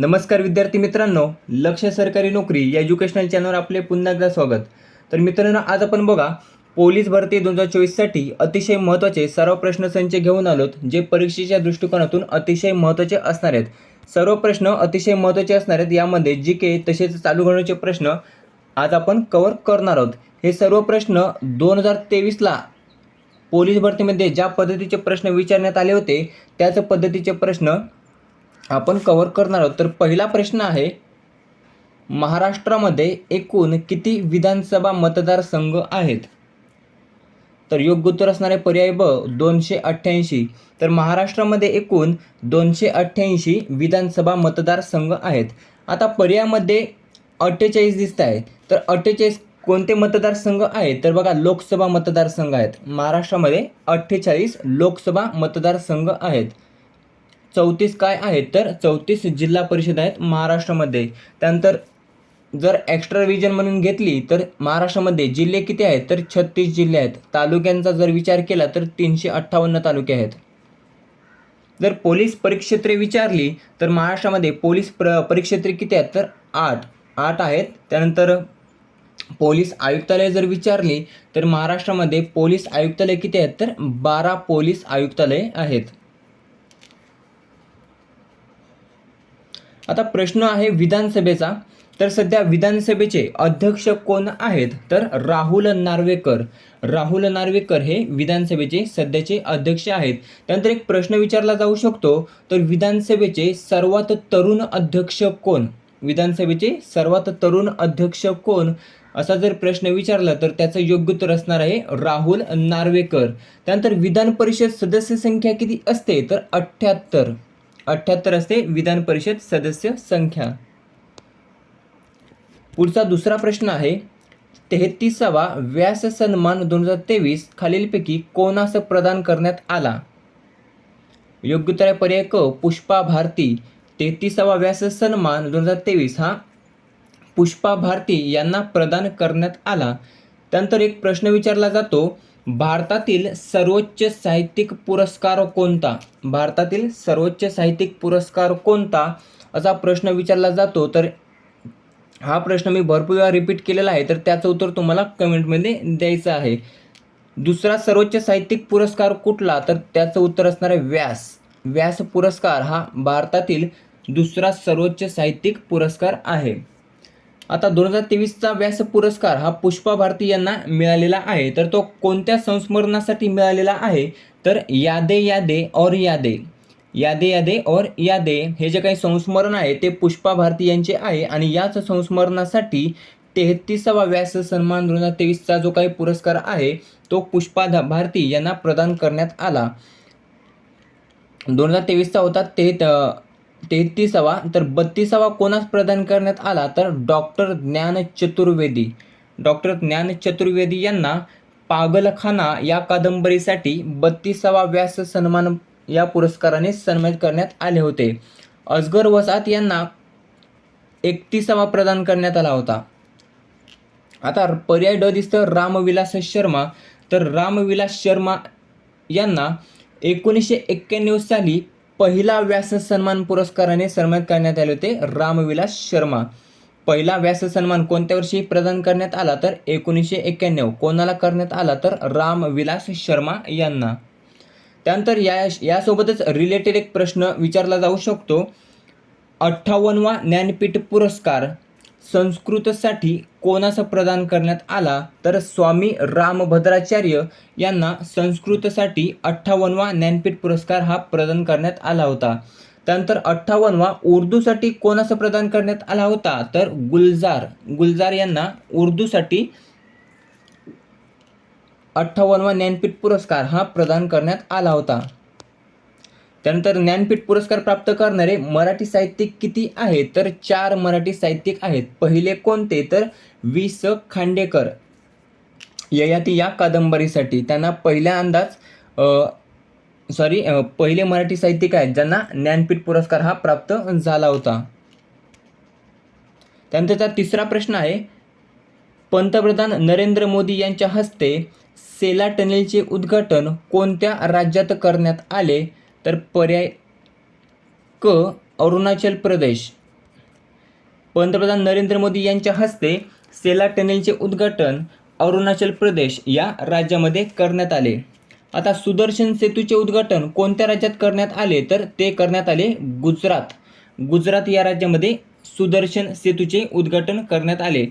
नमस्कार विद्यार्थी मित्रांनो लक्ष सरकारी नोकरी या एज्युकेशनल चॅनलवर आपले पुन्हा एकदा स्वागत. तर मित्रांनो आज आपण बघा पोलीस भरती दोन हजार चोवीससाठी अतिशय महत्त्वाचे सर्व प्रश्नसंच घेऊन आलोत जे परीक्षेच्या दृष्टिकोनातून अतिशय महत्त्वाचे असणार आहेत. सर्व प्रश्न अतिशय महत्त्वाचे असणार आहेत यामध्ये जी के तसेच चालू घडवण्याचे प्रश्न आज आपण कवर करणार आहोत. हे सर्व प्रश्न दोन हजार तेवीसला पोलीस भरतीमध्ये ज्या पद्धतीचे प्रश्न विचारण्यात आले होते त्याच पद्धतीचे प्रश्न आपण कव्हर करणार आहोत. तर पहिला प्रश्न आहे महाराष्ट्रामध्ये एकूण किती विधानसभा मतदारसंघ आहेत? तर योग्य उत्तर असणारे पर्याय ब दोनशे अठ्ठ्याऐंशी. तर महाराष्ट्रामध्ये एकूण दोनशे अठ्ठ्याऐंशी विधानसभा मतदारसंघ आहेत. आता पर्यायामध्ये अठ्ठेचाळीस दिसत आहे. तर अठ्ठेचाळीस कोणते मतदारसंघ आहेत? तर बघा लोकसभा मतदारसंघ आहेत. महाराष्ट्रामध्ये अठ्ठेचाळीस लोकसभा मतदारसंघ आहेत. चौतीस काय आहेत तर चौतीस जिल्हा परिषद आहेत महाराष्ट्रामध्ये. त्यानंतर जर एक्स्ट्रा रिजन म्हणून घेतली तर महाराष्ट्रामध्ये जिल्हे किती आहेत तर छत्तीस जिल्हे आहेत. तालुक्यांचा जर विचार केला तर तीनशे अठ्ठावन्न तालुके आहेत. जर पोलीस परिक्षेत्रे विचारली तर महाराष्ट्रामध्ये पोलीस प्र परिक्षेत्रे किती आहेत तर आठ. आठ आहेत. त्यानंतर पोलीस आयुक्तालय जर विचारली तर महाराष्ट्रामध्ये पोलीस आयुक्तालय किती आहेत तर बारा पोलीस आयुक्तालय आहेत. आता प्रश्न आहे विधानसभेचा. तर सध्या विधानसभेचे अध्यक्ष कोण आहेत? तर राहुल नार्वेकर. राहुल नार्वेकर हे विधानसभेचे सध्याचे अध्यक्ष आहेत. त्यानंतर एक प्रश्न विचारला जाऊ शकतो. तर विधानसभेचे सर्वात तरुण अध्यक्ष कोण? विधानसभेचे सर्वात तरुण अध्यक्ष कोण? असा जर प्रश्न विचारला तर त्याचं योग्य उत्तर असणार आहे राहुल नार्वेकर. त्यानंतर विधान परिषद सदस्य संख्या किती असते? तर अठ्ठ्याहत्तर. अठ्ठ्याहत्तर असते. विधान परिषद सदस्य संख्या. पुढचा दुसरा प्रश्न आहे. तेहतीसावा व्यास सन्मान दोन हजार तेवीस खालीलपैकी कोणास प्रदान करण्यात आला? योग्य उत्तर पर्याय क पुष्पा भारती. तेहतीसावा व्यास सन्मान दोन हजार तेवीस हा. पुष्पा भारती यांना प्रदान करण्यात आला. त्यानंतर एक प्रश्न विचारला जातो. भारतातील सर्वोच्च साहित्यिक पुरस्कार कोणता? भारतातील सर्वोच्च साहित्यिक पुरस्कार कोणता? असा प्रश्न विचारला जातो. तर हा प्रश्न मी भरपूर वेळा रिपीट केलेला आहे. तर त्याचं उत्तर तुम्हाला कमेंटमध्ये द्यायचं आहे. दुसरा सर्वोच्च साहित्यिक पुरस्कार कुठला? तर त्याचं उत्तर असणार आहे व्यास. व्यास पुरस्कार हा भारतातील दुसरा सर्वोच्च साहित्यिक पुरस्कार आहे. आता दोन हजार तेवीसचा व्यास पुरस्कार हा पुष्पा भारती यांना मिळालेला आहे. तर तो कोणत्या संस्मरणासाठी मिळालेला आहे? तर यादे यादे और यादे. यादे यादे और यादे हे जे काही संस्मरण आहे ते पुष्पा भारती यांचे आहे आणि याच संस्मरणासाठी तेहतीसावा व्यास सन्मान दोन हजार तेवीसचा जो काही पुरस्कार आहे तो पुष्पा भारती यांना प्रदान करण्यात आला. दोन हजार तेवीसचा होता ते तेहतीसावा तर बत्तीसावा कोणास प्रदान करण्यात आला? तर डॉक्टर ज्ञान चतुर्वेदी डॉक्टर ज्ञान चतुर्वेदी यांना पागलखाना या कादंबरीसाठी बत्तीसावा व्यास सन्मान या पुरस्काराने सन्मानित करण्यात आले होते. अजगर वसात यांना एकतीसावा प्रदान करण्यात आला होता. आता पर्याय ड दिसतं रामविलास शर्मा. तर रामविलास शर्मा यांना एकोणीसशे एक्क्याण्णव साली पहिला व्यास सन्मान पुरस्काराने सन्मानित करण्यात आले होते रामविलास शर्मा. पहिला व्यास सन्मान कोणत्या वर्षी प्रदान करण्यात आला तर एकोणीसशे एक्क्याण्णव. कोणाला करण्यात आला तर रामविलास शर्मा यांना. त्यानंतर या यासोबतच रिलेटेड एक प्रश्न विचारला जाऊ शकतो. अठ्ठावन्नवा ज्ञानपीठ पुरस्कार. संस्कृतसाठी कोणास प्रदान करण्यात आला? तर स्वामी रामभद्राचार्य यांना संस्कृतसाठी अठ्ठावन्नवा ज्ञानपीठ पुरस्कार हा प्रदान करण्यात आला होता. त्यानंतर अठ्ठावन्नवा उर्दूसाठी कोणास प्रदान करण्यात आला होता? तर गुलजार. गुलजार यांना उर्दूसाठी अठ्ठावन्नवा ज्ञानपीठ पुरस्कार हा प्रदान करण्यात आला होता. त्यानंतर ज्ञानपीठ पुरस्कार प्राप्त करणारे मराठी साहित्यिक किती आहेत? तर चार मराठी साहित्यिक आहेत. पहिले कोणते? तर वि स. खांडेकर. ययाती या कादंबरीसाठी. त्यांना पहिल्या अंदाज सॉरी पहिले मराठी साहित्यिक आहेत ज्यांना ज्ञानपीठ पुरस्कार हा प्राप्त झाला होता. त्यानंतरचा तिसरा प्रश्न आहे. पंतप्रधान नरेंद्र मोदी यांच्या हस्ते सेला टनेलचे उद्घाटन कोणत्या राज्यात करण्यात आले? तर पर्याय क अरुणाचल प्रदेश. पंतप्रधान नरेंद्र मोदी यांच्या हस्ते सेला टनेलचे उद्घाटन अरुणाचल प्रदेश या राज्यामध्ये करण्यात आले. आता सुदर्शन सेतूचे उद्घाटन कोणत्या राज्यात करण्यात आले? तर ते करण्यात आले गुजरात. गुजरात या राज्यामध्ये सुदर्शन सेतूचे उद्घाटन करण्यात आले.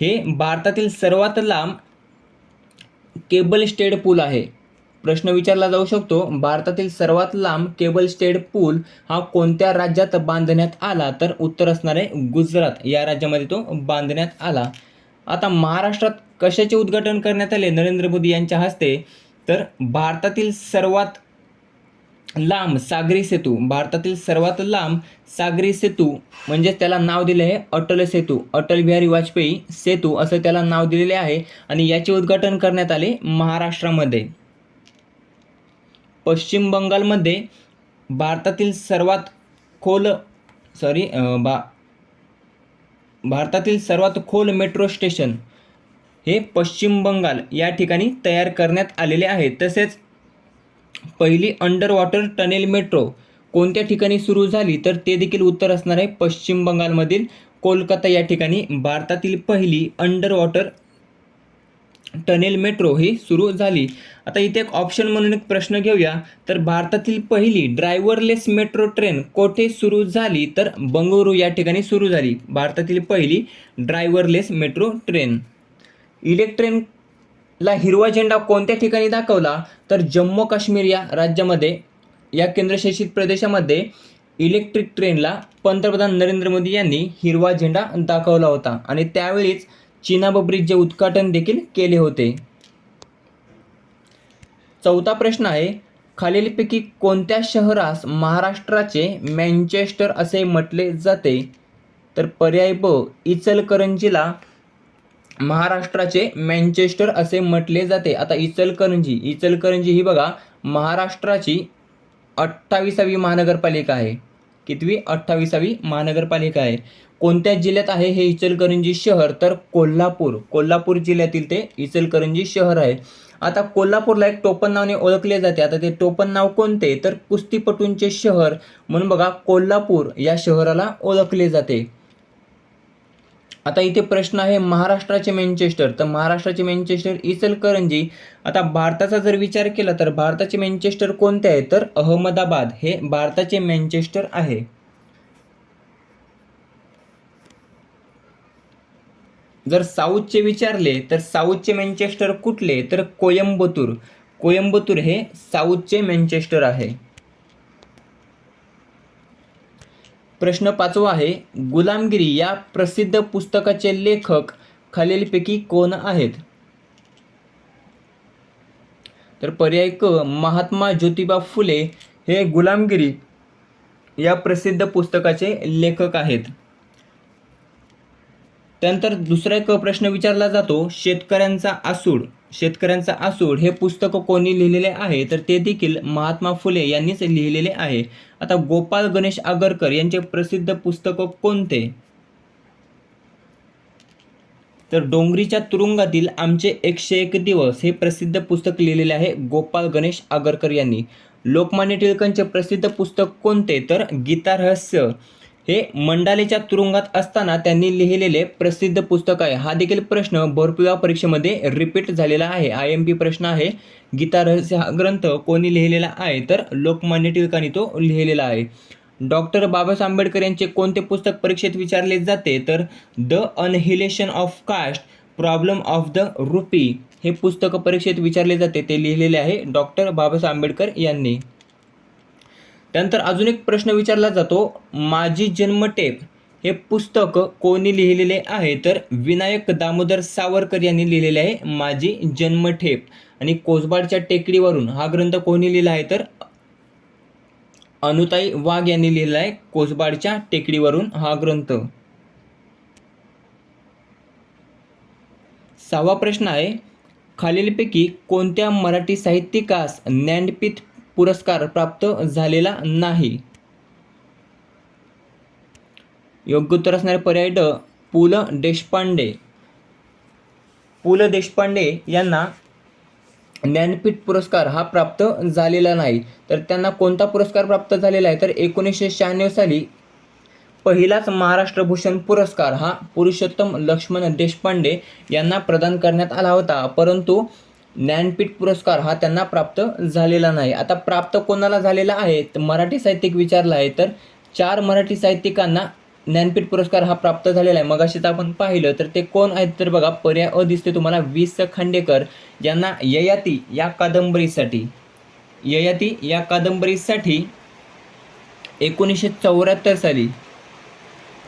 हे भारतातील सर्वात लांब केबल स्टेड पूल आहे. प्रश्न विचारला जाऊ शकतो. भारतातील सर्वात लांब केबल स्टेड पूल हा कोणत्या राज्यात बांधण्यात आला? तर उत्तर असणारे गुजरात. या राज्यामध्ये तो बांधण्यात आला. आता महाराष्ट्रात कशाचे उद्घाटन करण्यात आले? नरेंद्र मोदी यांच्या हस्ते. तर भारतातील सर्वात लांब सागरी सेतू. भारतातील सर्वात लांब सागरी सेतू म्हणजे त्याला नाव दिले आहे अटल सेतू. अटल बिहारी वाजपेयी सेतू असं त्याला नाव दिलेले आहे. आणि याचे उद्घाटन करण्यात आले महाराष्ट्रामध्ये. पश्चिम बंगालमध्ये भारतातील सर्वात खोल सॉरी बा भारतातील सर्वात खोल मेट्रो स्टेशन हे पश्चिम बंगाल या ठिकाणी तयार करण्यात आलेले आहे. तसेच पहिली अंडर वॉटर टनेल मेट्रो कोणत्या ठिकाणी सुरू झाली तर ते देखील उत्तर असणार आहे पश्चिम बंगालमधील कोलकाता या ठिकाणी. भारतातील पहिली अंडर वॉटर टनेल मेट्रो ही सुरू झाली. आता इथे एक ऑप्शन म्हणून एक प्रश्न घेऊया. तर भारतातील पहिली ड्रायव्हरलेस मेट्रो ट्रेन कोठे सुरू झाली? तर बंगळुरू या ठिकाणी सुरू झाली. भारतातील पहिली ड्रायव्हरलेस मेट्रो ट्रेन इलेक्ट्रेनला हिरवा झेंडा कोणत्या ठिकाणी दाखवला? तर जम्मू काश्मीर या राज्यामध्ये या केंद्रशासित प्रदेशामध्ये इलेक्ट्रिक ट्रेनला पंतप्रधान नरेंद्र मोदी यांनी हिरवा झेंडा दाखवला होता. आणि त्यावेळीच चिनाब ब्रिजचे उद्घाटन देखील केले होते. चौथा प्रश्न आहे खालीलपैकी कोणत्या शहरास महाराष्ट्राचे मँचेस्टर असे म्हटले जाते? तर पर्याय ब इचलकरंजीला महाराष्ट्राचे मँचेस्टर असे म्हटले जाते. आता इचलकरंजी इचलकरंजी ही बघा महाराष्ट्राची अठ्ठावीसावी महानगरपालिका आहे. कितवी? अठ्ठावीसावी महानगरपालिका आहे. कोणत्या जिल्ह्यात आहे हे इचलकरंजी शहर? तर कोल्हापूर. कोल्हापूर जिल्ह्यातील ते इचलकरंजी शहर आहे. आता कोल्हापूरला एक टोपण नावाने ओळखले जाते. आता ते टोपण नाव कोणते? तर कुस्तीपटूंचे शहर. म्हणून बघा कोल्हापूर या शहराला ओळखले जाते. आता इथे प्रश्न आहे महाराष्ट्राचे मँचेस्टर तर महाराष्ट्राचे मँचेस्टर इचलकरंजी. आता भारताचा जर विचार केला तर भारताचे मँचेस्टर कोणते आहे? तर अहमदाबाद हे भारताचे मँचेस्टर आहे. जर साऊथचे विचारले तर साऊथचे मँचेस्टर कुठले? तर कोयंबतूर. कोयंबतूर हे साऊथचे मँचेस्टर आहे. प्रश्न पाचवा आहे गुलामगिरी या प्रसिद्ध पुस्तकाचे लेखक खालीलपैकी कोण आहेत? तर पर्याय क महात्मा ज्योतिबा फुले हे गुलामगिरी या प्रसिद्ध पुस्तकाचे लेखक आहेत. त्यानंतर दुसरा एक प्रश्न विचारला जातो शेतकऱ्यांचा आसूड. शेतकऱ्यांचा आसूड हे पुस्तक कोणी लिहिलेले आहे? तर ते देखील महात्मा फुले यांनीच लिहिलेले आहे. आता गोपाल गणेश आगरकर यांचे प्रसिद्ध पुस्तक कोणते? तर डोंगरीच्या तुरुंगातील आमचे एकशे एक दिवस हे प्रसिद्ध पुस्तक लिहिलेले आहे गोपाल गणेश आगरकर यांनी. लोकमान्य टिळकांचे प्रसिद्ध पुस्तक कोणते? तर गीता रहस्य. हे मंडालेच्या तुरुंगात असताना त्यांनी लिहिलेले प्रसिद्ध पुस्तक आहे. हा देखील प्रश्न भरपूर वेळा परीक्षेमध्ये रिपीट झालेला आहे. आय एम पी प्रश्न आहे. गीता रहस्य हा ग्रंथ कोणी लिहिलेला आहे तर लोकमान्य टिळकांनी तो लिहिलेला आहे. डॉक्टर बाबासाहेब आंबेडकर यांचे कोणते पुस्तक परीक्षेत विचारले जाते तर the annihilation of caste problem of the rupee हे पुस्तक परीक्षेत विचारले जाते. ते लिहिलेले आहे डॉक्टर बाबासाहेब आंबेडकर यांनी. त्यानंतर अजून एक प्रश्न विचारला जातो. माझी जन्मटेप हे पुस्तक कोणी लिहिलेले आहे? तर विनायक दामोदर सावरकर यांनी लिहिलेले आहे माझी जन्मठेप आणि कोसबाडच्या टेकडीवरून हा ग्रंथ कोणी लिहिला आहे? तर अनुताई वाघ यांनी लिहिला आहे कोसबाडच्या टेकडीवरून हा ग्रंथ. सहावा प्रश्न आहे खालीलपैकी कोणत्या मराठी साहित्यिकास ज्ञानपीठ पुरस्कार प्राप्त झालेला नाही. योग्य उत्तर असणारे पर्याय ड. पु. ल. देशपांडे. पु. ल. देशपांडे यांना ज्ञानपीठ पुरस्कार हा प्राप्त झालेला नाही. तर त्यांना कोणता पुरस्कार प्राप्त झालेला आहे? तर एकोणीसशे शहाण्णव साली पहिलाच महाराष्ट्र भूषण पुरस्कार हा पुरुषोत्तम लक्ष्मण देशपांडे यांना प्रदान करण्यात आला होता. परंतु ज्ञानपीठ पुरस्कार हा त्यांना प्राप्त झालेला नाही. आता प्राप्त कोणाला झालेला आहे? तर मराठी साहित्यिक विचारला आहे. तर चार मराठी साहित्यिकांना ज्ञानपीठ पुरस्कार हा प्राप्त झालेला आहे. मगाशीच आपण पाहिलं तर ते कोण आहेत? तर बघा पर्याय अ दिसते तुम्हाला वि स खांडेकर यांना ययाती या कादंबरीसाठी ययाती या कादंबरीसाठी एकोणीसशे चौऱ्याहत्तर साली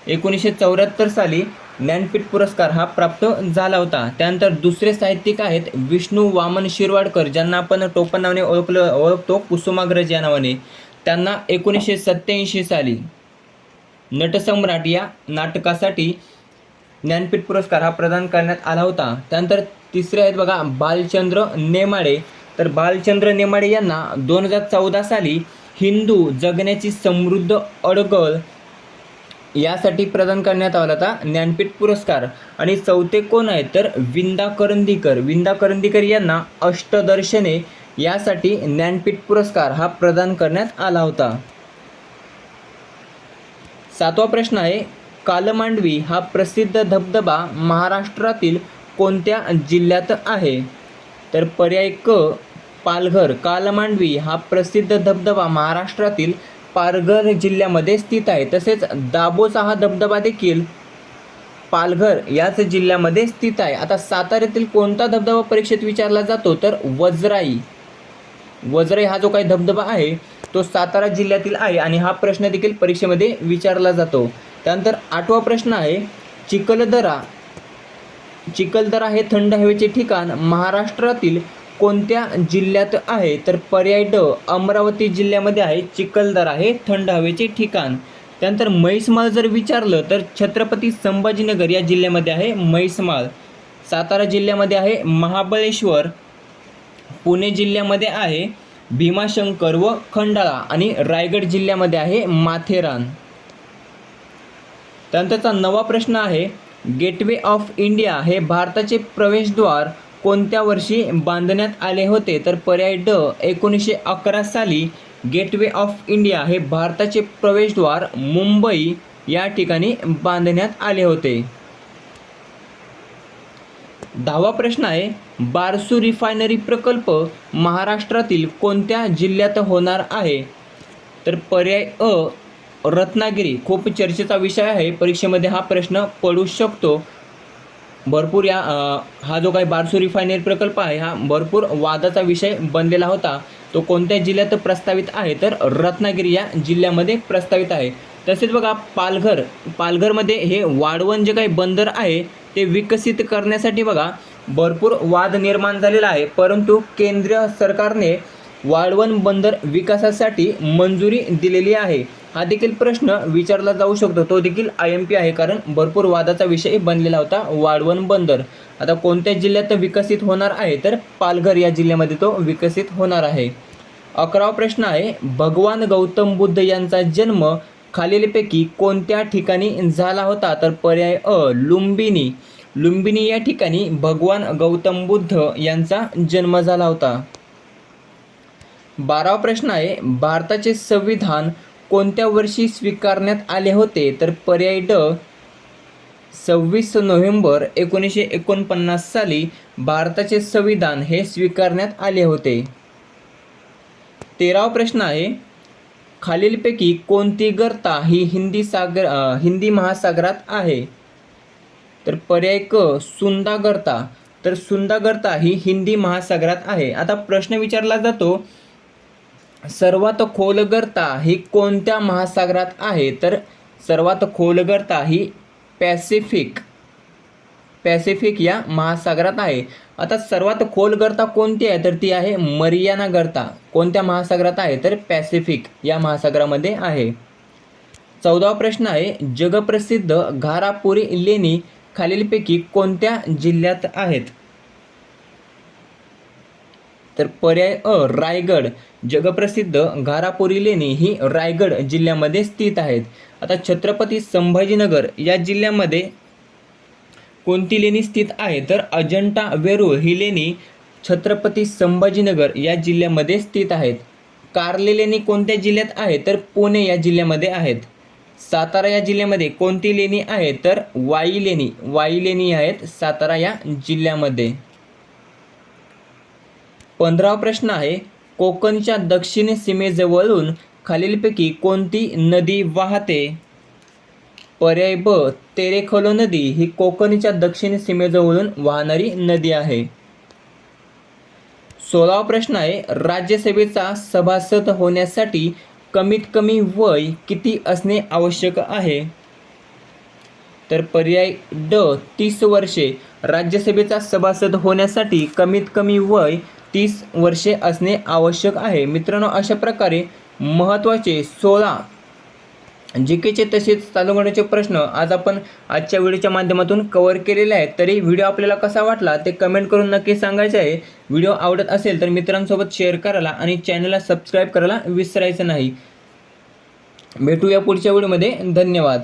एकोणीसशे चौऱ्याहत्तर साली ज्ञानपीठ पुरस्कार हा प्राप्त झाला होता. त्यानंतर दुसरे साहित्यिक आहेत विष्णू वामन शिरवाडकर ज्यांना आपण टोपण नावाने ओळखलं ओळखतो कुसुमाग्रज या नावाने. त्यांना एकोणीसशे सत्त्याऐंशी साली नटसम्राट या नाटकासाठी ज्ञानपीठ पुरस्कार हा प्रदान करण्यात आला होता. त्यानंतर तिसरे आहेत बघा बालचंद्र नेमाडे. तर बालचंद्र नेमाडे यांना दोन हजार चौदा साली हिंदू जगण्याची समृद्ध अडगळ यासाठी प्रदान करण्यात आला होता ज्ञानपीठ पुरस्कार. आणि चौथे कोण आहेत? तर विंदा करंदीकर. विंदा करंदीकर यांना अष्टदर्शने यासाठी ज्ञानपीठ पुरस्कार हा प्रदान करण्यात आला होता. सातवा प्रश्न आहे कालमांडवी हा प्रसिद्ध धबधबा महाराष्ट्रातील कोणत्या जिल्ह्यात आहे? तर पर्याय क पालघर. कालमांडवी हा प्रसिद्ध धबधबा महाराष्ट्रातील पालघर जिल्ह्यामध्ये स्थित आहे. तसेच दाबोचा हा धबधबा देखील पालघर याच जिल्ह्यामध्ये स्थित आहे. आता साताऱ्यातील कोणता धबधबा परीक्षेत विचारला जातो? तर वज्राई. वज्राई हा जो काही धबधबा आहे तो सातारा जिल्ह्यातील आहे आणि हा प्रश्न देखील परीक्षेमध्ये विचारला जातो. त्यानंतर आठवा प्रश्न आहे चिखलदरा. चिखलदरा हे थंड हवेचे ठिकाण महाराष्ट्रातील कोणत्या जिल्ह्यात आहे? तर पर्याय ड अमरावती जिल्ह्यामध्ये आहे चिखलदरा. हे थंड हवेचे ठिकाण. त्यानंतर म्हैसमाळ जर विचारलं तर छत्रपती संभाजीनगर या जिल्ह्यामध्ये आहे म्हैसमाळ. सातारा जिल्ह्यामध्ये आहे महाबळेश्वर. पुणे जिल्ह्यामध्ये आहे भीमाशंकर व खंडाळा. आणि रायगड जिल्ह्यामध्ये आहे माथेरान. त्यानंतरचा नवा प्रश्न आहे गेटवे ऑफ इंडिया हे भारताचे प्रवेशद्वार कोणत्या वर्षी बांधण्यात आले होते? तर पर्याय ड एकोणीसशे अकरा साली गेटवे ऑफ इंडिया हे भारताचे प्रवेशद्वार मुंबई या ठिकाणी बांधण्यात आले होते. दहावा प्रश्न आहे बारसू रिफायनरी प्रकल्प महाराष्ट्रातील कोणत्या जिल्ह्यात होणार आहे? तर पर्याय अ रत्नागिरी. खूप चर्चेचा विषय आहे परीक्षेमध्ये हा प्रश्न पडू शकतो. भरपूर या हा जो काही बारसू रिफायनरी प्रकल्प आहे हा भरपूर वादाचा विषय बनलेला होता. तो कोणत्या जिल्ह्यात प्रस्तावित आहे तर रत्नागिरी या जिल्ह्यामध्ये प्रस्तावित आहे. तसेच बघा पालघर पालघरमध्ये हे वाढवण जे काही बंदर आहे ते विकसित करण्यासाठी बघा भरपूर वाद निर्माण झालेला आहे. परंतु केंद्र सरकारने वाळवण बंदर विकासासाठी मंजुरी दिलेली आहे. हा देखील प्रश्न विचारला जाऊ शकतो. तो देखील आय एम पी आहे. कारण भरपूर वादाचा विषय बनलेला होता वाळवण बंदर. आता कोणत्या जिल्ह्यात विकसित होणार आहे? तर पालघर या जिल्ह्यामध्ये तो विकसित होणार आहे. अकरावा प्रश्न आहे भगवान गौतम बुद्ध यांचा जन्म खालीलपैकी कोणत्या ठिकाणी झाला होता? तर पर्याय अ लुंबिनी. लुंबिनी या ठिकाणी भगवान गौतम बुद्ध यांचा जन्म झाला होता. बारावा प्रश्न आहे भारताचे संविधान कोणत्या वर्षी स्वीकारण्यात आले होते? तर पर्याय ड सव्वीस नोव्हेंबर एकोणीसशे एकोणपन्नास साली भारताचे संविधान हे स्वीकारण्यात आले होते. तेरावा प्रश्न आहे खालीलपैकी कोणती गर्ता ही हिंदी सागर हिंदी महासागरात आहे? तर पर्याय क सुंदा गर्ता. तर सुंदागर्ता ही हिंदी महासागरात आहे. आता प्रश्न विचारला जातो सर्वात खोल गर्ता ही कोणत्या महासागरात आहे? तर सर्वात खोलगर्ता ही पॅसिफिक पॅसिफिक या महासागरात आहे. आता सर्वात खोल गर्ता कोणती आहे? तर ती आहे मरियाना गर्ता. कोणत्या महासागरात आहे? तर पॅसिफिक या महासागरामध्ये आहे. चौदावा प्रश्न आहे जगप्रसिद्ध घारापुरी लेणी खालीलपैकी कोणत्या जिल्ह्यात आहेत? तर पर्याय अ रायगड. जगप्रसिद्ध घारापुरी लेणी ही रायगड जिल्ह्यामध्ये स्थित आहेत. आता छत्रपती संभाजीनगर या जिल्ह्यामध्ये कोणती लेणी स्थित आहे? तर अजंठा वेरूळ ही लेणी छत्रपती संभाजीनगर या जिल्ह्यामध्ये स्थित आहेत. कार्ले लेणी कोणत्या जिल्ह्यात आहे? तर पुणे या जिल्ह्यामध्ये आहेत. सातारा या जिल्ह्यामध्ये कोणती लेणी आहे? तर वाई लेणी. वाई लेणी आहेत सातारा या जिल्ह्यामध्ये. पंधरावा प्रश्न आहे कोकणच्या दक्षिण सीमेजवळून खालीलपैकी कोणती नदी वाहते? पर्याय ब तेरेखोलो नदी ही कोकणच्या दक्षिण सीमेजवळून वाहणारी नदी आहे. सोळावा प्रश्न आहे राज्यसभेचा सभासद होण्यासाठी कमीत कमी वय किती असणे आवश्यक आहे? तर पर्याय ड तीस वर्षे. राज्यसभेचा सभासद होण्यासाठी कमीत कमी वय तीस वर्षे असणे आवश्यक आहे. मित्रांनो अशा प्रकारे महत्त्वाचे सोळा जी केचे तसेच चालू घडण्याचे प्रश्न आज आपण आजच्या व्हिडिओच्या माध्यमातून कवर केलेले आहेत. तरी व्हिडिओ आपल्याला कसा वाटला ते कमेंट करून नक्की सांगायचे आहे. व्हिडिओ आवडत असेल तर मित्रांसोबत शेअर करायला आणि चॅनलला सबस्क्राईब करायला विसरायचं नाही. भेटूया पुढच्या व्हिडिओमध्ये. धन्यवाद.